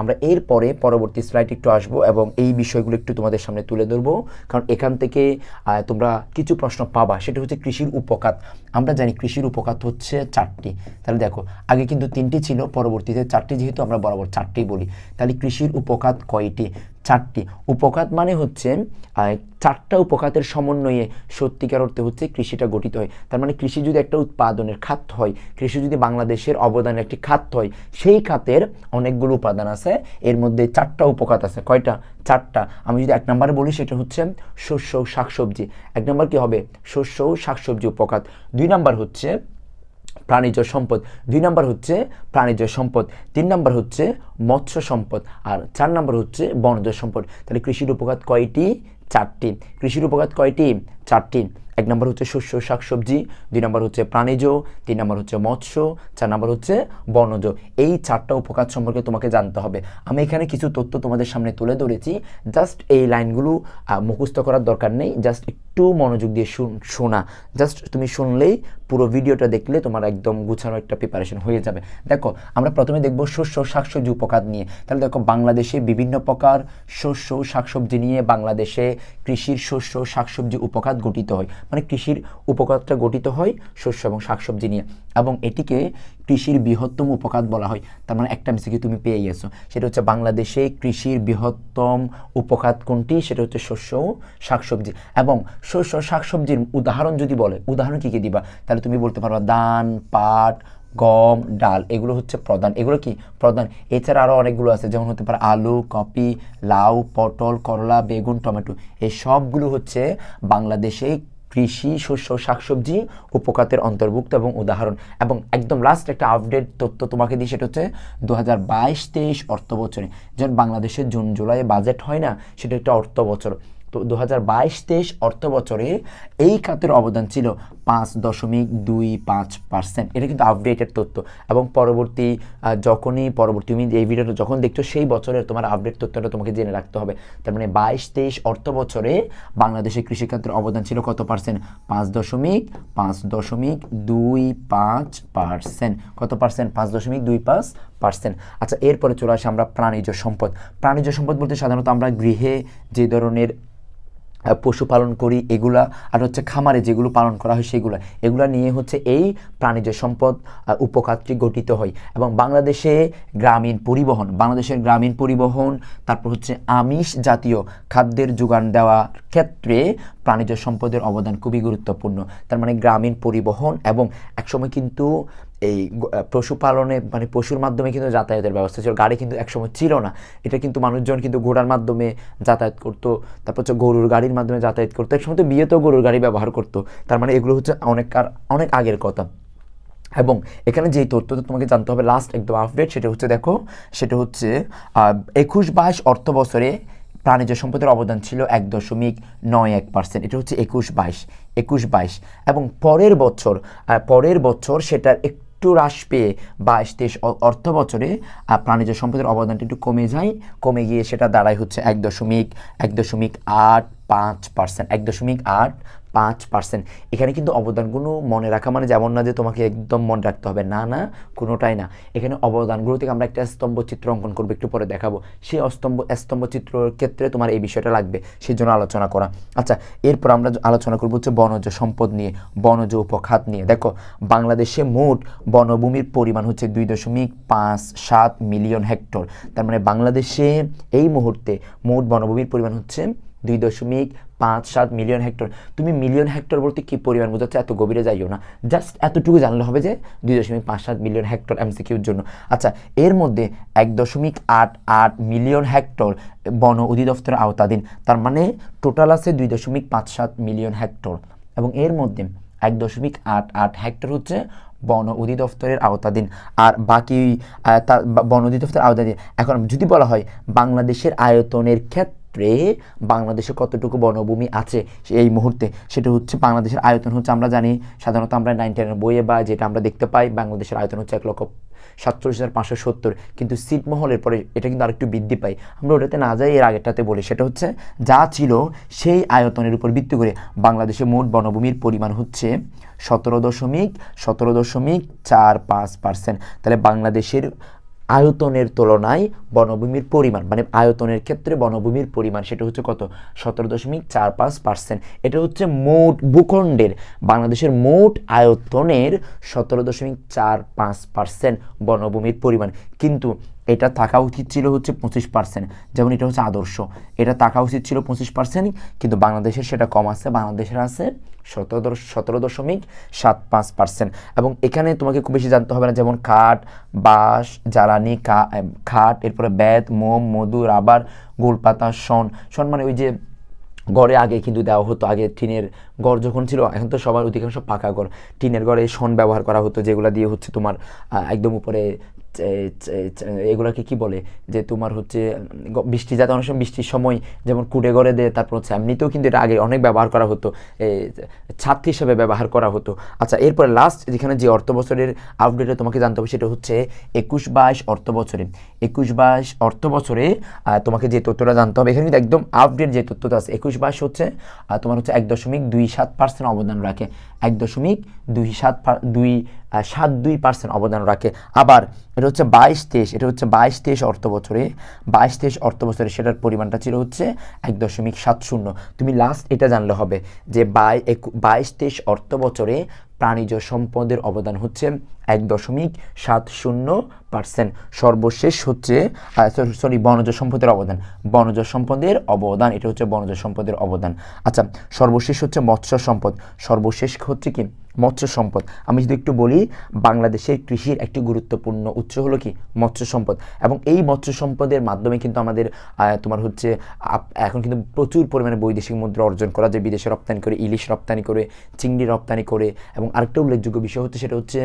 আমরা এরপরে পরবর্তী স্লাইড একটু আসব এবং এই বিষয়গুলো একটু তোমাদের সামনে তুলে ধরবো। কারণ এখান থেকে তোমরা কিছু প্রশ্ন পাবা। সেটা হচ্ছে কৃষির উপকাত আমরা জানি কৃষির উপকাত হচ্ছে চারটি। তাহলে দেখো, আগে কিন্তু তিনটি ছিল, পরবর্তীতে চারটি যেহেতু আমরা বরাবর চারটি বলি। তাহলে কৃষির উপকাত কয়টি? চারটি। উপকাত মানে হচ্ছে চারটা উপখাতের সমন্বয়ে সত্যিকার অর্থে হচ্ছে কৃষিটা গঠিত হয়। তার মানে কৃষি যদি একটা উৎপাদনের খাত হয়, কৃষি যদি বাংলাদেশের অবদানের একটি খাত হয়, সেই খাতের অনেকগুলো উপাদান আছে। এর মধ্যে চারটা উপখাত আছে। কয়টা? চারটা। আমি যদি এক নম্বরে বলি, সেটা হচ্ছে শস্য শাকসবজি। এক নম্বর কি হবে? শস্য শাকসবজি উপখাত দুই নম্বর হচ্ছে প্রাণীজ সম্পদ। দুই নাম্বার হচ্ছে প্রাণীজ সম্পদ, তিন নাম্বার হচ্ছে মৎস্য সম্পদ, আর চার নাম্বার হচ্ছে বনজ সম্পদ। তাহলে কৃষির উপকাত কয়টি? চারটি। কৃষির উপকাত কয়টি? চারটি। এক নম্বর হচ্ছে শস্য, শাকসবজি, দুই নম্বর হচ্ছে প্রাণীজ, তিন নম্বর হচ্ছে মৎস্য, চার নম্বর হচ্ছে বনজ। এই চারটা উপকার সম্পর্কে তোমাকে জানতে হবে। আমি এখানে কিছু তথ্য তোমাদের সামনে তুলে ধরেছি। জাস্ট এই লাইনগুলো মুখস্থ করার দরকার নেই। জাস্ট একটু মনোযোগ দিয়ে শুন- জাস্ট তুমি শুনলেই পুরো ভিডিওটা দেখলে তোমার একদম গুছানো একটা প্রিপারেশন হয়ে যাবে। দেখো, আমরা প্রথমে দেখব শস্য, শাকসবজি উপকার নিয়ে। তাহলে দেখো, বাংলাদেশে বিভিন্ন প্রকার শস্য, শাকসবজি নিয়ে বাংলাদেশে কৃষির শস্য, শাকসবজি উপকার গঠিত হয়। মানে কৃষির উপকারটা গঠিত হয় শস্য এবং শাকসবজি নিয়ে। এবং এটিকে কৃষির বৃহত্তম উপকার বলা হয়। তার মানে একটা মিসিকে তুমি পেয়ে গেছো। সেটা হচ্ছে বাংলাদেশে কৃষির বৃহত্তম উপখাত কোনটি? সেটা হচ্ছে শস্য ও শাকসবজি। এবং শস্য শাকসবজির উদাহরণ যদি বলে, উদাহরণ কী কী দিবা? তাহলে তুমি বলতে পারবা ধান, পাট, গম, ডাল, এগুলো হচ্ছে প্রধান। এগুলো কি? প্রধান। এছাড়া আরও অনেকগুলো আছে, যেমন হতে পারে আলু, কপি, লাউ, পটল, করলা, বেগুন, টমেটো। এই সবগুলো হচ্ছে বাংলাদেশে কৃষি, শস্য, শাকসবজি উপখাতের অন্তর্ভুক্ত এবং উদাহরণ। এবং একদম লাস্ট একটা আপডেট তথ্য তোমাকে দিই, সেটা হচ্ছে দু হাজার বাইশ তেইশ অর্থ বছরে যেমন বাংলাদেশের জুন জুলাই বাজেট হয় না, সেটা একটা অর্থ বছর তো দু হাজার বাইশ তেইশ অর্থ বছরে এই খাতের অবদান ছিল পাঁচ দশমিক দুই পাঁচ পার্সেন্ট। এটা কিন্তু আপডেটেড তথ্য। এবং পরবর্তী যখনই, পরবর্তী তুমি এই ভিডিওটা যখন দেখছ, সেই বছরের তোমার আপডেট তথ্যটা তোমাকে জেনে রাখতে হবে। তার মানে বাইশ তেইশ অর্থ বছরে বাংলাদেশের কৃষিখাতের অবদান ছিল কত পার্সেন্ট? পাঁচ দশমিক পাঁচ দশমিক দুই পাঁচ পার্সেন্ট। কত পার্সেন্ট? পাঁচ দশমিক দুই পাঁচ পার্সেন্ট। আচ্ছা এরপরে চলে আসে আমরা প্রাণীজ সম্পদ। প্রাণীজ সম্পদ বলতে সাধারণত আমরা গৃহে যে ধরনের পশুপালন করি, এগুলা, আর হচ্ছে খামারে যেগুলো পালন করা হয় সেগুলো। এগুলা নিয়ে হচ্ছে এই প্রাণীজ সম্পদ উপকারটি গঠিত হয়। এবং বাংলাদেশে গ্রামীণ পরিবহন, বাংলাদেশের গ্রামীণ পরিবহন, তারপর হচ্ছে আমিষ জাতীয় খাদ্যের যোগান দেওয়ার ক্ষেত্রে প্রাণীজ সম্পদের অবদান খুবই গুরুত্বপূর্ণ। তার মানে গ্রামীণ পরিবহন এবং একসময় কিন্তু এই পশুপালনে মানে পশুর মাধ্যমে কিন্তু যাতায়াতের ব্যবস্থা ছিল। গাড়ি কিন্তু একসময় ছিল না। এটা কিন্তু মানুষজন কিন্তু ঘোড়ার মাধ্যমে যাতায়াত করতো, তারপর হচ্ছে গরুর গাড়ির মাধ্যমে যাতায়াত করতো। একসময় তো বিয়েতেও গরুর গাড়ি ব্যবহার করতো। তার মানে এগুলো হচ্ছে অনেক অনেক আগের কথা। এবং এখানে যেই তথ্যটা তোমাকে জানতে হবে লাস্ট একদম আপডেট সেটা হচ্ছে দেখো, সেটা হচ্ছে একুশ বাইশ অর্থ বছরে প্রাণীজ সম্পদের অবদান ছিল এক দশমিক নয় এক পার্সেন্ট, এটা হচ্ছে একুশ বাইশ একুশ বাইশ। এবং পরের বছর পরের বছর সেটার একটু হ্রাস পেয়ে বাইশ তেইশ অর্থ বছরে প্রাণীজ সম্পদের অবদানটা একটু কমে যায়, কমে গিয়ে সেটা দাঁড়ায় হচ্ছে এক দশমিক এক দশমিক আট পাঁচ পার্সেন্ট, এক দশমিক আট পাঁচ পার্সেন্ট এখানে কিন্তু অবদানগুলো মনে রাখা মানে যেমন না যে তোমাকে একদম মনে রাখতে হবে। না না, কোনোটাই না। এখানে অবদানগুলো থেকে আমরা একটা স্তম্ভ চিত্র অঙ্কন করব, একটু পরে দেখাবো। সেই অস্তম্ভ, স্তম্ভ চিত্রের ক্ষেত্রে তোমার এই বিষয়টা লাগবে সেই জন্য আলোচনা করা। আচ্ছা এরপর আমরা আলোচনা করব হচ্ছে বনজ সম্পদ নিয়ে, বনজ উপখাত নিয়ে। দেখো, বাংলাদেশে মোট বনভূমির পরিমাণ হচ্ছে দুই দশমিক পাঁচ সাত মিলিয়ন হেক্টর। তার মানে বাংলাদেশে এই মুহূর্তে মোট বনভূমির পরিমাণ হচ্ছে দুই দশমিক পাঁচ সাত মিলিয়ন হেক্টর তুমি মিলিয়ন হেক্টর বলতে কি পরিমাণ বোঝাচ্ছে? এত গভীরে যাইও না। জাস্ট এতটুকু জানলে হবে যে, দুই দশমিক পাঁচ সাত মিলিয়ন হেক্টর এমসিকিউর জন্য। আচ্ছা এর মধ্যে এক দশমিক আট আট মিলিয়ন হেক্টর বন অধিদপ্তরের আওতাধীন। তার মানে টোটাল আছে দুই দশমিক পাঁচ সাত মিলিয়ন হেক্টর এবং এর মধ্যে এক দশমিক আট আট হেক্টর হচ্ছে বন অধিদপ্তরের আওতাধীন। আর বাকি বন অধিদপ্তরের আওতাধীন। এখন যদি বলা হয় বাংলাদেশের আয়তনের ক্ষেত্রে বাংলাদেশে কতটুকু বনভূমি আছে এই মুহূর্তে, সেটা হচ্ছে বাংলাদেশের আয়তন হচ্ছে আমরা জানি, সাধারণত আমরা নাইন টেনের বইয়ে বা যেটা আমরা দেখতে পাই, বাংলাদেশের আয়তন হচ্ছে এক লক্ষ সাতচল্লিশ হাজার পাঁচশো সত্তর, কিন্তু সিটমহলের পরে এটা কিন্তু আরেকটু বৃদ্ধি পাই আমরা ওটাতে না যাই এর আগেরটাতে বলি, সেটা হচ্ছে যা ছিল সেই আয়তনের উপর ভিত্তি করে বাংলাদেশে মোট বনভূমির পরিমাণ হচ্ছে সতেরো দশমিক সতেরো দশমিক চার পাঁচ পার্সেন্ট তাহলে বাংলাদেশের আয়তনের তুলনায় বনভূমির পরিমাণ মানে আয়তনের ক্ষেত্রে বনভূমির পরিমাণ সেটা হচ্ছে কত? সতেরো দশমিক চার পাঁচ পার্সেন্ট এটা হচ্ছে মোট ভূখণ্ডের, বাংলাদেশের মোট আয়তনের সতেরো দশমিক চার পাঁচ পার্সেন্ট বনভূমির পরিমাণ। কিন্তু এটা থাকা উচিত ছিল হচ্ছে পঁচিশ পার্সেন্ট যেমন এটা হচ্ছে আদর্শ। এটা থাকা উচিত ছিল পঁচিশ পার্সেন্ট কিন্তু বাংলাদেশের সেটা কম আছে, বাংলাদেশের আছে সতেরো সতেরো দশমিক সাত পাঁচ পার্সেন্ট এবং এখানে তোমাকে খুব বেশি জানতে হবে না, যেমন কাঠ বাঁশ, জ্বালানি খাট, এরপরে বেত মোম, মধু, রাবার গোলপাতা শন শন মানে ওই যে গড়ে আগে কিন্তু দেওয়া হতো, আগে টিনের গড় যখন ছিল, এখন তো সবার অধিকাংশ পাকা গড়। টিনের গড়ে শন ব্যবহার করা হতো, যেগুলো দিয়ে হচ্ছে তোমার একদম উপরে এগুলাকে কি বলে? যে তোমার হচ্ছে বৃষ্টি, যাতে অনেক সময় বৃষ্টির সময় যেমন কুড়ে ঘরে দেয়, তারপর হচ্ছে এমনিতেও কিন্তু এটা আগে অনেক ব্যবহার করা হতো। ছাদ হিসেবে ব্যবহার করা হতো। আচ্ছা এরপরে লাস্ট যেখানে যে অর্থ বছরের আপডেটে তোমাকে জানতে হবে, সেটা হচ্ছে একুশ বাইশ অর্থ বছরে। একুশ বাইশ অর্থ বছরে তোমাকে যে তথ্যটা জানতে হবে, এখানে কিন্তু একদম আপডেট যে তথ্যটা আছে, একুশ বাইশ হচ্ছে তোমার হচ্ছে এক দশমিক দুই সাত পার্সেন্ট অবদান রাখে। এক দশমিক দুই সাত দুই সাত দুই পার্সেন্ট অবদান রাখে। আবার এটা হচ্ছে বাইশ তেইশ, এটা হচ্ছে বাইশ তেইশ অর্থ বছরে, বাইশ তেইশ অর্থ বছরে সেটার পরিমাণটা ছিল হচ্ছে এক দশমিক সাত শূন্য। তুমি লাস্ট এটা জানলে হবে যে বাই একু- বাইশ তেইশ অর্থ বছরে প্রাণীজ সম্পদের অবদান হচ্ছে এক দশমিক সাত শূন্য পার্সেন্ট। সর্বশেষ হচ্ছে সরি বনজ সম্পদের অবদান। বনজ সম্পদের অবদান, এটা হচ্ছে বনজ সম্পদের অবদান। আচ্ছা সর্বশেষ হচ্ছে মৎস্য সম্পদ। সর্বশেষ হচ্ছে কি? মৎস্য সম্পদ। আমি যদি একটু বলি, বাংলাদেশের কৃষির একটি গুরুত্বপূর্ণ উৎস হলো কি? মৎস্য সম্পদ। এবং এই মৎস্য সম্পদের মাধ্যমে কিন্তু আমাদের তোমার হচ্ছে এখন কিন্তু প্রচুর পরিমাণে বৈদেশিক মুদ্রা অর্জন করা যায়। বিদেশে রপ্তানি করে, ইলিশ রপ্তানি করে, চিংড়ি রপ্তানি করে, এবং আরেকটা উল্লেখযোগ্য বিষয় হচ্ছে সেটা হচ্ছে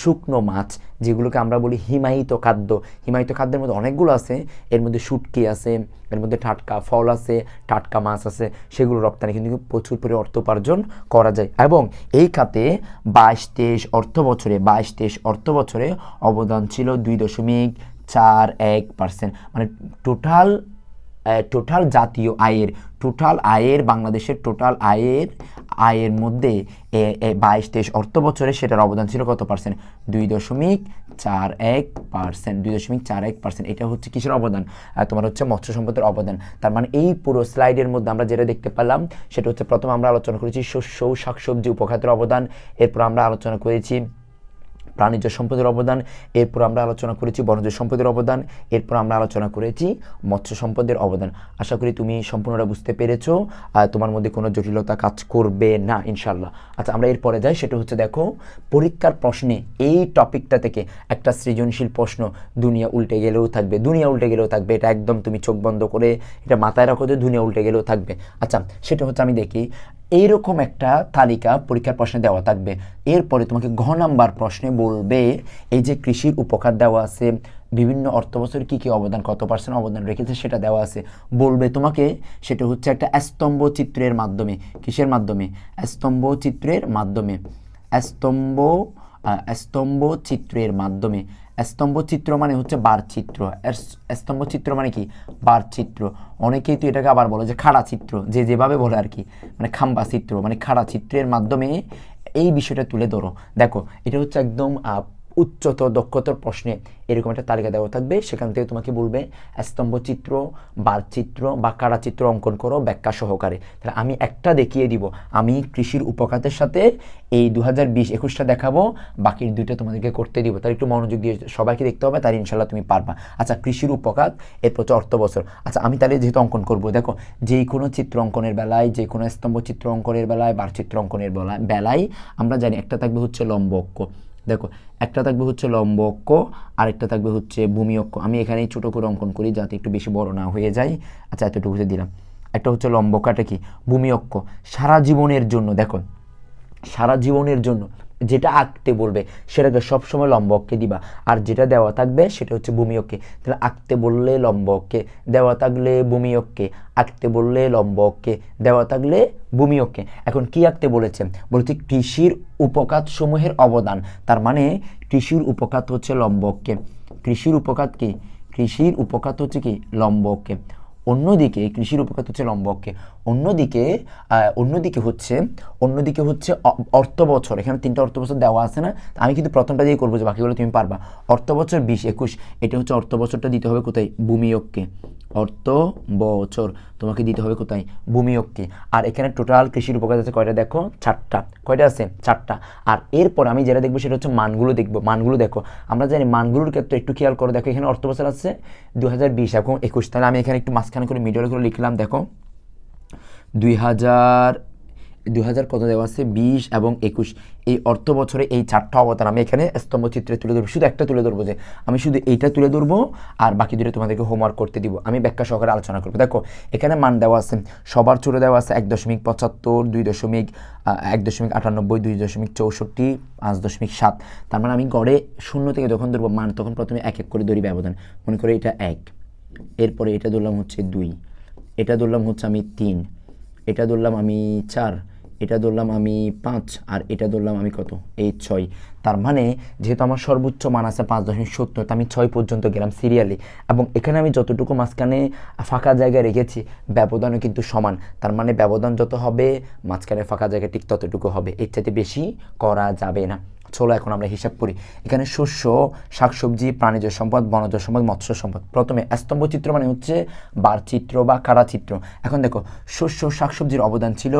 শুকনো মাছ, যেগুলোকে আমরা বলি হিমায়িত খাদ্য। হিমায়িত খাদ্যের মধ্যে অনেকগুলো আছে। এর মধ্যে শুটকি আছে, এর মধ্যে টাটকা ফল আছে, টাটকা মাছ আছে, সেগুলো রপ্তানি কিন্তু প্রচুর পরিমাণে অর্থ উপার্জন করা যায়। এবং এই খাতে বাইশ তেইশ অর্থ বছরে, বাইশ তেইশ অর্থ বছরে অবদান ছিল দুই দশমিক চার এক পার্সেন্ট মানে টোটাল টোটাল জাতীয় আয়ের টোটাল আয়ের, বাংলাদেশের টোটাল আয়ের আয়ের মধ্যে বাইশ তেইশ অর্থ বছরে সেটার অবদান ছিল কত পার্সেন্ট দুই দশমিক চার এক পার্সেন্ট দুই দশমিক চার এক পার্সেন্ট এটা হচ্ছে কিসের অবদান? তোমার হচ্ছে মৎস্য সম্পদের অবদান। তার মানে এই পুরো স্লাইডের মধ্যে আমরা যেটা দেখতে পেলাম, সেটা হচ্ছে প্রথম আমরা আলোচনা করেছি শস্য, শাকসবজি উপখাতের অবদান, এরপর আমরা আলোচনা করেছি প্রাণীজ সম্পদের অবদান, এরপর আমরা আলোচনা করেছি বনজ সম্পদের অবদান, এরপর আমরা আলোচনা করেছি মৎস্য সম্পদের অবদান। আশা করি তুমি সম্পূর্ণটা বুঝতে পেরেছ, আর তোমার মধ্যে কোনো জটিলতা কাজ করবে না ইনশাল্লাহ আচ্ছা আমরা এরপরে যাই, সেটা হচ্ছে দেখো, পরীক্ষার প্রশ্নে এই টপিকটা থেকে একটা সৃজনশীল প্রশ্ন দুনিয়া উল্টে গেলেও থাকবে, দুনিয়া উল্টে গেলেও থাকবে, এটা একদম তুমি চোখ বন্ধ করে এটা মাথায় রাখো যে দুনিয়া উল্টে গেলেও থাকবে। আচ্ছা সেটা হচ্ছে আমি দেখি এইরকম একটা তালিকা পরীক্ষার প্রশ্নে দেওয়া থাকবে। এরপরে তোমাকে ঘ নাম্বার প্রশ্নে বলবে, এই যে কৃষির উপকার দেওয়া আছে, বিভিন্ন অর্থবছর কী কী অবদান, কত পার্সেন্ট অবদান রেখেছে সেটা দেওয়া আছে। বলবে তোমাকে সেটা হচ্ছে একটা স্তম্ভ চিত্রের মাধ্যমে। কিসের মাধ্যমে? স্তম্ভ চিত্রের মাধ্যমে। স্তম্ভ স্তম্ভ চিত্রের মাধ্যমে। স্তম্ভ চিত্র মানে হচ্ছে বার চিত্র স্তম্ভ চিত্র মানে কি? বার চিত্র অনেকেই তো এটাকে আবার বলো যে খাড়া চিত্র যে যেভাবে বলে আর কি। মানে খাম্বা চিত্র মানে খাড়া চিত্রের মাধ্যমে এই বিষয়টা তুলে ধরো। দেখো, এটা হচ্ছে একদম উচ্চতর দক্ষতার প্রশ্নে এরকম একটা তালিকা দেওয়া থাকবে। সেখান থেকে তোমাকে বলবে, স্তম্ভ চিত্র চিত্র বা কারা চিত্র অঙ্কন করো ব্যাখ্যা সহকারে। তাহলে আমি একটা দেখিয়ে দিব। আমি কৃষির উপখাতের সাথে এই দু হাজার বিশ একুশটা দেখাবো বাকির দুইটা তোমাদেরকে করতে দিব। তাহলে একটু মনোযোগ দিয়ে সবাইকে দেখতে হবে তার ইনশাল্লাহ তুমি পারবা। আচ্ছা কৃষির উপখাত এরপর হচ্ছে অর্থ বছর। আচ্ছা আমি তাহলে যেহেতু অঙ্কন করব, দেখো যে কোনো চিত্র অঙ্কনের বেলায়, যে কোনো স্তম্ভ চিত্র অঙ্কনের বেলায় বার চিত্র অঙ্কনের বেলায় আমরা জানি একটা থাকবে হচ্ছে লম্ব অক্ষ। দেখো, একটা থাকবে হচ্ছে লম্ব অক্ষ, আরেকটা থাকবে হচ্ছে ভূমি অক্ষ। আমি এখানেই ছোটো করে অঙ্কন করি যাতে একটু বেশি বড় না হয়ে যায়। আচ্ছা এতটুকু দিলাম। একটা হচ্ছে লম্ব কাটা কি? ভূমি অক্ষ। সারা জীবনের জন্য, দেখো, সারা জীবনের জন্য যেটা আঁকতে বলবে, সেটাকে সবসময় লম্ব অক্ষে দিবা। আর যেটা দেওয়া থাকবে, সেটা হচ্ছে ভূমি অক্ষে। তাহলে আঁকতে বললে লম্ব অক্ষে দেওয়া থাকলে ভূমি অক্ষে। আঁকতে বললে লম্ব অক্ষে দেওয়া থাকলে ভূমি অক্ষে। এখন কি আঁকতে বলেছে? বলছে কৃষির উপকাত সমূহের অবদান। তার মানে কৃষির উপকাত হচ্ছে লম্ব অক্ষে কৃষির উপকাত কি? কৃষির উপকাত হচ্ছে কি? লম্ব অক্ষে অন্যদিকে কৃষির উপকার হচ্ছে লম্বককে, অন্যদিকে অন্যদিকে হচ্ছে অন্যদিকে হচ্ছে অর্থ বছর। এখানে তিনটা অর্থ বছর দেওয়া আছে না? আমি কিন্তু প্রথমটা দিয়ে করব যে বাকিগুলো তুমি পারবা। অর্থ বছর বিশ একুশ, এটা হচ্ছে অর্থ বছরটা দিতে হবে কোথায়? ভূমি অক্ষে অর্থ বছর। তোমাকে দিতে হবে কোথায়? ভূমি অক্ষে। আর এখানে টোটাল কৃষির উপকার আছে কয়টা দেখো? চারটা। কয়টা আছে? চারটা। আর এরপর আমি যেটা দেখব সেটা হচ্ছে মানগুলো দেখব। মানগুলো দেখো। আমরা জানি মানগুলোর ক্ষেত্রে একটু খেয়াল করো। দেখো এখানে অর্থ বছর আছে দু হাজার বিশ এখন একুশ। তাহলে আমি এখানে একটু মাঝখানে করে মিডলে করে লিখলাম, দেখো। দুই হাজার দুই হাজার কত দেওয়া আছে? বিশ এবং একুশ। এই অর্থ বছরে এই চারটা অবতার আমি এখানে স্তম্ভ চিত্রে তুলে ধরবো। শুধু একটা তুলে ধরবো যে, আমি শুধু এইটা তুলে ধরবো আর বাকি দুটো তোমাদেরকে হোমওয়ার্ক করতে দিব। আমি ব্যাখ্যা সহকারে আলোচনা করব। দেখো, এখানে মান দেওয়া আছে, সবার চুড়ে দেওয়া আছে এক দশমিক পঁচাত্তর, দুই দশমিক এক দশমিক আটানব্বই, দুই দশমিক চৌষট্টি, পাঁচ দশমিক সাত। তার মানে আমি গড়ে শূন্য থেকে যখন ধরবো মান, তখন প্রথমে এক এক করে ধরি ব্যবধান। মনে করে এটা এক। এরপরে এটা ধরলাম হচ্ছে দুই। এটা ধরলাম হচ্ছে আমি তিন। এটা ধরলাম আমি চার। এটা ধরলাম আমি পাঁচ, আর এটা ধরলাম আমি কত? এই ছয়। তার মানে যেহেতু আমার সর্বোচ্চ মান আছে পাঁচ দশমিক সত্তর, তো আমি ছয় পর্যন্ত গেলাম সিরিয়ালি এবং এখানে আমি যতটুকু মাঝখানে ফাঁকা জায়গায় রেখেছি, ব্যবধানও কিন্তু সমান। তার মানে ব্যবধান যত হবে, মাঝখানে ফাঁকা জায়গা ঠিক ততটুকু হবে। এর চাইতে বেশি করা যাবে না। চলো এখন আমরা হিসাব করি। এখানে শস্য, শাকসবজি, প্রাণীজ সম্পদ, বনজ সম্পদ, মৎস্য সম্পদ। প্রথমে স্তম্ভ চিত্র মানে হচ্ছে বার চিত্র বা কারা চিত্র। এখন দেখো, শস্য, শাকসবজির অবদান ছিল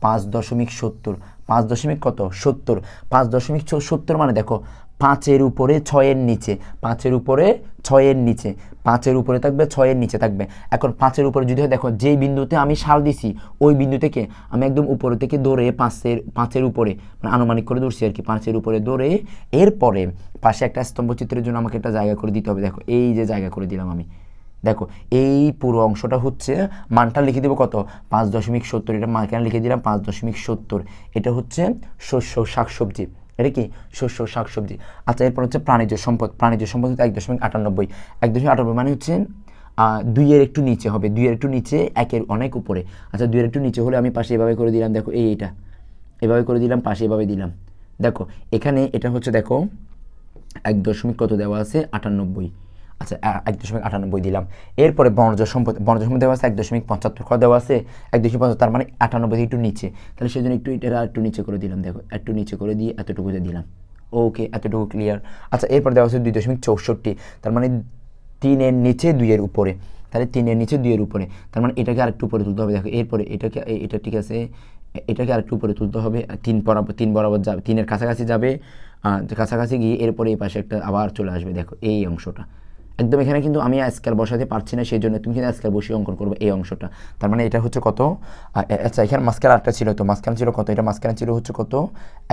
পাঁচ দশমিক সত্তর। পাঁচ দশমিক কত? সত্তর। পাঁচ দশমিক সত্তর মানে দেখো পাঁচের উপরে ছয়ের নিচে, পাঁচের উপরে ছয়ের নিচে, পাঁচের উপরে থাকবে ছয়ের নিচে থাকবে। এখন পাঁচের উপরে যদি হয়, দেখো যেই বিন্দুতে আমি সাল দিছি, ওই বিন্দু থেকে আমি একদম উপরে থেকে ধরে পাঁচের পাঁচের উপরে মানে আনুমানিক করে ধরছি আর কি, পাঁচের উপরে ধরে এরপরে পাশে একটা স্তম্ভচিত্রের জন্য আমাকে একটা জায়গা করে দিতে হবে। দেখো, এই যে জায়গা করে দিলাম আমি। দেখো, এই পুরো অংশটা হচ্ছে, মানটা লিখে দেবো কত? পাঁচ দশমিক সত্তর, এটা মাঝখানে লিখে দিলাম পাঁচ দশমিক সত্তর। এটা হচ্ছে শস্য শাকসবজি। এটা কি? শস্য, শাকসবজি। আচ্ছা এরপর হচ্ছে প্রাণীজ সম্পদ। প্রাণীজ সম্পদ হচ্ছে এক দশমিক আটানব্বই। এক দশমিক আটানব্বই মানে হচ্ছে দুইয়ের একটু নিচে হবে। দুইয়ের একটু নিচে, একের অনেক উপরে। আচ্ছা দুইয়ের একটু নিচে হলে আমি পাশে এভাবে করে দিলাম। দেখো, এই এটা এভাবে করে দিলাম, পাশে এভাবে দিলাম। দেখো, এখানে এটা হচ্ছে, দেখো, এক দশমিক কত দেওয়া আছে? আটানব্বই। আচ্ছা এক দশমিক আটানব্বই দিলাম। এরপরে বনজ সম্পদ বনজ সম্পদ দেওয়া আছে এক দশমিক পঁচাত্তর কত দেওয়া আছে, এক দশমিক পঁচাত্তর, তার মানে আটানব্বই একটু নিচে। তাহলে সেই জন্য একটু এটা একটু নিচে করে দিলাম, দেখো, একটু নিচে করে দিয়ে এতটুকুতে দিলাম। ওকে এতটুকু ক্লিয়ার আচ্ছা এরপর দেওয়া আছে দুই দশমিক চৌষট্টি, তার মানে তিনের নিচে দুইয়ের উপরে। তাহলে তিনের নিচে দুইয়ের উপরে, তার মানে এটাকে আরেকটু উপরে তুলতে হবে, দেখো, এরপরে এটাকে এটা ঠিক আছে, এটাকে আরেকটু উপরে তুলতে হবে তিন বরাবর তিন বরাবর যাবে, তিনের কাছাকাছি যাবে কাছাকাছি গিয়ে এরপরে এই পাশে একটা আবার চলে আসবে, দেখো, এই অংশটা। একদম এখানে কিন্তু আমি স্কেল বসাতে পারছি না, সেই জন্য তুমি কিন্তু স্কেল বসিয়ে অঙ্কন করব এই অংশটা। তার মানে এটা হচ্ছে কত? আচ্ছা এখানে মাঝখানে আটটা ছিল, তো মাঝখানে ছিল কত? এটা মাঝখানে ছিল হচ্ছে কত?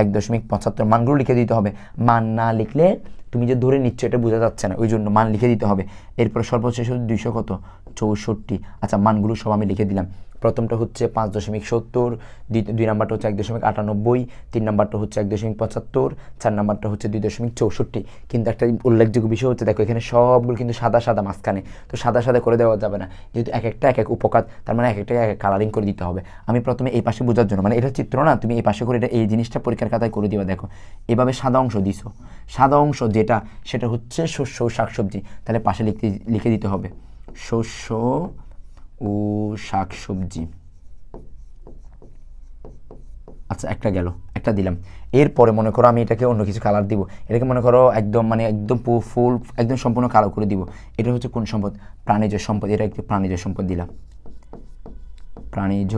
এক দশমিক পঁচাত্তর। মানগুলো লিখে দিতে হবে। মান না লিখলে তুমি যে ধরে নিচ্ছ এটা বোঝা যাচ্ছে না ওই জন্য মান লিখে দিতে হবে। এরপরে সর্বশেষ দুইশো কত? চৌষট্টি। আচ্ছা মানগুলো সব আমি লিখে দিলাম। প্রথমটা হচ্ছে পাঁচ দশমিক সত্তর দুই নাম্বারটা হচ্ছে এক দশমিক আটানব্বই, তিন নাম্বারটা হচ্ছে এক দশমিক পঁচাত্তর, চার নাম্বারটা হচ্ছে দুই দশমিক চৌষট্টি। কিন্তু একটা উল্লেখযোগ্য বিষয় হচ্ছে, দেখো এখানে সবগুলো কিন্তু সাদা সাদা মাঝখানে, তো সাদা সাদা করে দেওয়া যাবে না। যেহেতু এক একটা এক এক উপকার, তার মানে এক একটা এক এক কালারিং করে দিতে হবে। আমি প্রথমে এই পাশে বোঝার জন্য মানে এটা চিত্র না, তুমি এই পাশে করে এটা, এই জিনিসটা পরীক্ষার খাতায় করে দিবা, দেখো। এভাবে সাদা অংশ দিছো। সাদা অংশ যেটা, সেটা হচ্ছে শস্য শাকসবজি। তাহলে পাশে লিখতে, লিখে দিতে হবে। শস্য ও শাকসবজি আচ্ছা একটা গেল, একটা দিলাম। এরপরে মনে করো আমি এটাকে অন্য কিছু কালার দিব। এটাকে মনে করো একদম মানে একদম ফুল, একদম সম্পূর্ণ কালো করে দিব। এটা হচ্ছে কোন সম্পদ? প্রাণীজ সম্পদ। এটা একটু প্রাণীজ সম্পদ দিলাম। প্রাণীজ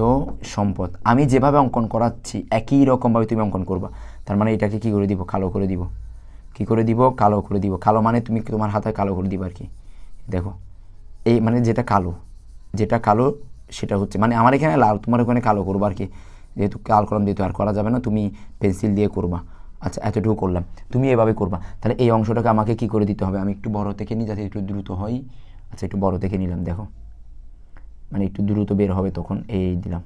সম্পদ। আমি যেভাবে অঙ্কন করাচ্ছি, একই রকমভাবে তুমি অঙ্কন করবা। তার মানে এটাকে কি করে দিব? কালো করে দিব। কি করে দিব? কালো করে দিব। কালো মানে তুমি তোমার হাতে কালো করে দিবা আর কি। দেখো, এই মানে যেটা কালো যেটা কালো, সেটা হচ্ছে মানে আমার এখানে লাল, তোমার ওখানে কালো করব আর কি। যেহেতু কাল কলম যেহেতু আর করা যাবে না, তুমি পেন্সিল দিয়ে করবা। আচ্ছা এতটুকু করলাম। তুমি এভাবে করবা। তাহলে এই অংশটাকে আমাকে কি করে দিতে হবে? আমি একটু বড় থেকে নিই, যাতে একটু দ্রুত হয়। আচ্ছা একটু বড় থেকে নিলাম, দেখো। মানে একটু দ্রুত বের হবে তখন, এই দিলাম।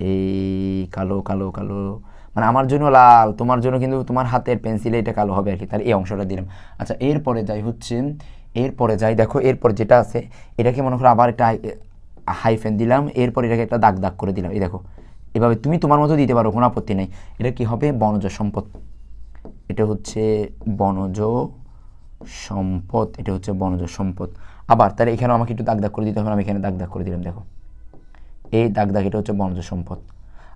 এই কালো কালো কালো। মানে আমার জন্য লাল, তোমার জন্য কিন্তু তোমার হাতের পেন্সিলে এটা কালো হবে আর কি। তাহলে এই অংশটা দিলাম। আচ্ছা এরপরে যাই হচ্ছে এরপরে যাই, দেখো, এরপর যেটা আছে, এটাকে মনে করো আবার একটা হাইফেন দিলাম, এরপর এটাকে একটা দাগ দাগ করে দিলাম। এই দেখো, এভাবে তুমি তোমার মতো দিতে পারো, কোনো আপত্তি নেই। এটা কি হবে? বনজ সম্পদ। এটা হচ্ছে বনজ সম্পদ, এটা হচ্ছে বনজ সম্পদ। আবার, তাহলে এখানে আমাকে একটু দাগ দাগ করে দিতে হবে, আমি এখানে দাগ দাগ করে দিলাম, দেখো। এই দাগ দাগ, এটা হচ্ছে বনজ সম্পদ।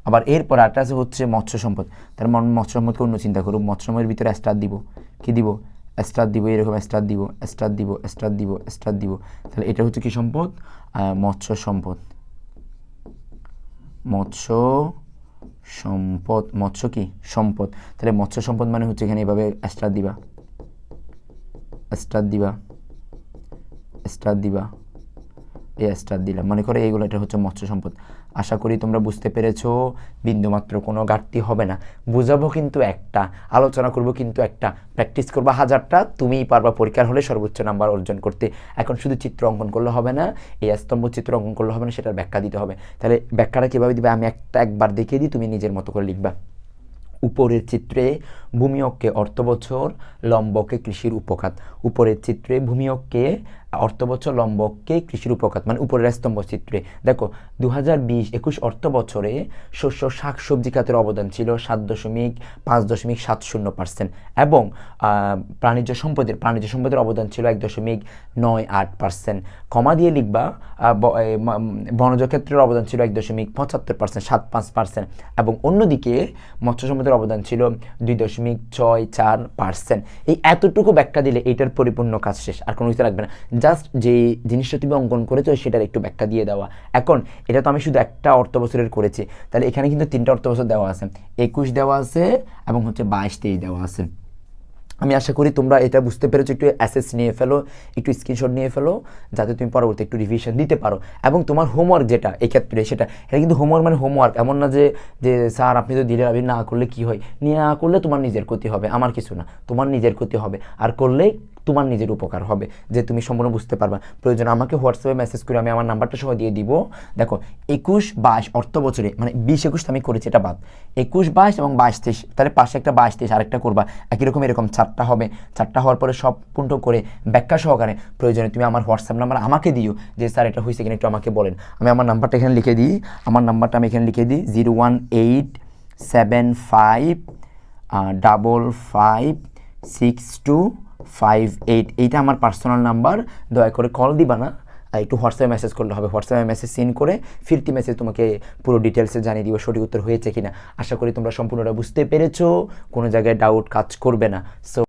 আবার এরপর আরেকটা আছে হচ্ছে মৎস্য সম্পদ। তার মানে মৎস্য সম্পদকে অন্য চিন্তা করো, মৎস্য সম্পদের ভিতরে স্টার দিব। কি দিব? স্টার দিব, এরকম স্টার দিব স্টার দিব স্টার দিব স্টার দিব। তাহলে এটা হচ্ছে কি সম্পদ? মৎস্য সম্পদ। মৎস্য সম্পদ, মৎস্য কি? সম্পদ। তাহলে মৎস্য সম্পদ মানে হচ্ছে এখানে এভাবে স্টার দিবা। স্টার দিবা। স্টার দিবা। এই স্টার দিলাম। মনে করে এইগুলো এটা হচ্ছে মৎস্য সম্পদ। আশা করি তোমরা বুঝতে পেরেছ, বিন্দুমাত্র কোনো ঘাটতি হবে না। বুঝাবো কিন্তু একটা, আলোচনা করব কিন্তু একটা প্র্যাকটিস করবা হাজারটা, তুমিই পারবা পরীক্ষার হলে সর্বোচ্চ নাম্বার অর্জন করতে। এখন শুধু চিত্র অঙ্কন করলে হবে না, এই স্তম্ভ চিত্র অঙ্কন করলে হবে না, সেটার ব্যাখ্যা দিতে হবে। তাহলে ব্যাখ্যাটা কীভাবে দিবে? আমি একটা একবার দেখিয়ে দিই, তুমি নিজের মতো করে লিখবা। উপরের চিত্রে ভূমি অক্ষে অর্থবছর, লম্বকে কৃষির উপখাত। উপরের চিত্রে ভূমি অক্ষে অর্থবছর লম্বকে কৃষির উপখাত মানে উপরের স্তম্ভ চিত্রে দেখো দু হাজার বিশ একুশ অর্থ বছরে শস্য শাক সবজি খাতের অবদান ছিল সাত দশমিক পাঁচ দশমিক সাত শূন্য পার্সেন্ট এবং প্রাণিজ সম্পদের প্রাণিজ সম্পদের অবদান ছিল এক দশমিক নয় আট পার্সেন্ট। কমা দিয়ে লিখবা বনজ ক্ষেত্রের অবদান ছিল এক দশমিক পঁচাত্তর পার্সেন্ট, সাত পাঁচ পার্সেন্ট এবং অন্যদিকে মৎস্য সম্পদের অবদান ছিল দুই দশমিক ছয় চার পার্সেন্ট। এই এতটুকু ব্যাখ্যা দিলে এটার পরিপূর্ণ কাজ শেষ, আর কোনো কিছু লাগবে না। জাস্ট যে জিনিসটা তুমি অঙ্কন করেছ সেটার একটু ব্যাখ্যা দিয়ে দেওয়া। এখন এটা তো আমি শুধু একটা অর্থ বছরের করেছি। তাহলে এখানে কিন্তু তিনটা অর্থ বছর দেওয়া আছে। একুশ দেওয়া আছে এবং হচ্ছে বাইশ, তেইশ দেওয়া আছে। আমি আশা করি তোমরা এটা বুঝতে পেরেছ। একটু অ্যাসেস নিয়ে ফেলো, একটু স্ক্রিনশট নিয়ে ফেলো, যাতে তুমি পরবর্তী একটু রিভিশন দিতে পারো। এবং তোমার হোমওয়ার্ক যেটা, এই ক্ষেত্রে সেটা, এটা কিন্তু হোমওয়ার্ক মানে হোমওয়ার্ক এমন না যে যে স্যার আপনি তো দিলে আমি না করলে কি হয়? নিয়ে না করলে তোমার নিজের ক্ষতি হবে। আমার কিছু না। তোমার নিজের ক্ষতি হবে। আর করলেই তোমার নিজের উপকার হবে। যে তুমি সম্পূর্ণ বুঝতে পারবা। প্রয়োজন আমাকে হোয়াটসঅ্যাপে মেসেজ করে আমি আমার নাম্বারটা সহ দিয়ে দিব। দেখো, একুশ, বাইশ, অর্থ বছরে মানে বিশ, একুশ আমি করেছি এটা বাদ। একুশ, বাইশ এবং বাইশ, তেইশ, তাহলে পাশে একটা বাইশ, তেইশ আরেকটা করবা। একই রকম, এরকম চারটা হবে। চারটা হওয়ার পরে সব পূর্ণ করে ব্যাখ্যা সহকারে প্রয়োজনে তুমি আমার হোয়াটসঅ্যাপ নাম্বার আমাকে দিও। যে স্যার এটা হয়েছে কিনা একটু আমাকে বলেন। আমি আমার নাম্বারটা এখানে লিখে দিই। আমার নাম্বারটা আমি এখানে লিখে দিই। Zero one eight seven five double five, six two five eight এইটা আমার পার্সোনাল নাম্বার দয়া করে কল দিবা না। একটু হোয়াটসঅ্যাপে মেসেজ করলে হবে। হোয়াটসঅ্যাপে মেসেজ সেন্ড করে ফিরতি মেসেজ তোমাকে পুরো ডিটেলসে জানিয়ে দিব সঠিক উত্তর হয়েছে কিনা। আশা করি তোমরা সম্পূর্ণটা বুঝতে পেরেছ। কোনো জায়গায় ডাউট কাজ করবে না। সো